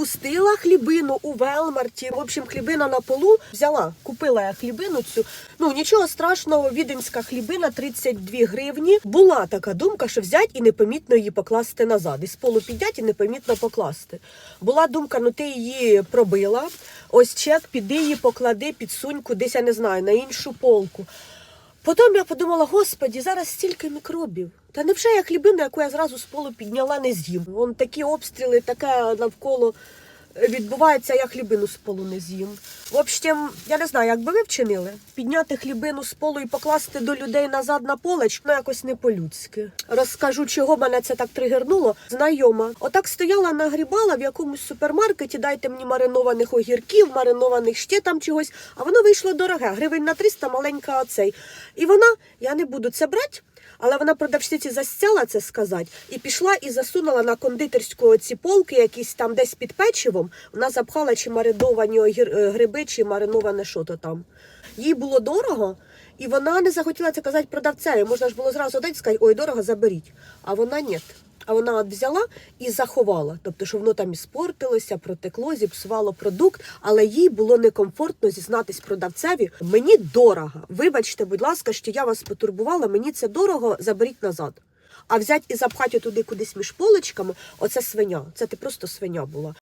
Купустила хлібину у Велмарті. В общем, хлібина на полу взяла, купила я хлібину цю. Ну нічого страшного, віденська хлібина 32 гривні. Була така думка, що взяти і непомітно її покласти назад. Із полу підняти і непомітно покласти. Була думка, ну ти її пробила. Ось чек, піди її поклади, підсунь кудись, я не знаю, на іншу полку. Потім я подумала, господі, зараз стільки мікробів. Та невже я хлібина, яку я зразу з полу підняла, не з'їм? Вон такі обстріли, така навколо відбувається, я хлібину з полу не з'їм. В общем, я не знаю, як би ви вчинили. Підняти хлібину з полу і покласти до людей назад на полеч, ну якось не по-людськи. Розкажу, чого мене це так тригернуло. Знайома. Отак стояла нагрібала в якомусь супермаркеті, дайте мені маринованих огірків, маринованих ще там чогось, а воно вийшло дороге, гривень на 300 маленька оцей. І вона, я не буду це брати, але вона продавщиці застяла це сказати і пішла і засунула на кондитерську ці полки, якісь там десь під печивом. Вона запхала чи мариновані е, гриби, чи мариноване що то там. Їй було дорого, і вона не захотіла це казати продавцеві. Можна ж було зразу дати і сказати, ой, дорого, заберіть. А вона ні. А вона от взяла і заховала. Тобто, що воно там і спортилося, протекло, зіпсувало продукт, але їй було некомфортно зізнатись продавцеві. Мені дорого. Вибачте, будь ласка, що я вас потурбувала, мені це дорого, заберіть назад. А взять і запхати туди кудись між поличками, оце свиня. Це ти просто свиня була.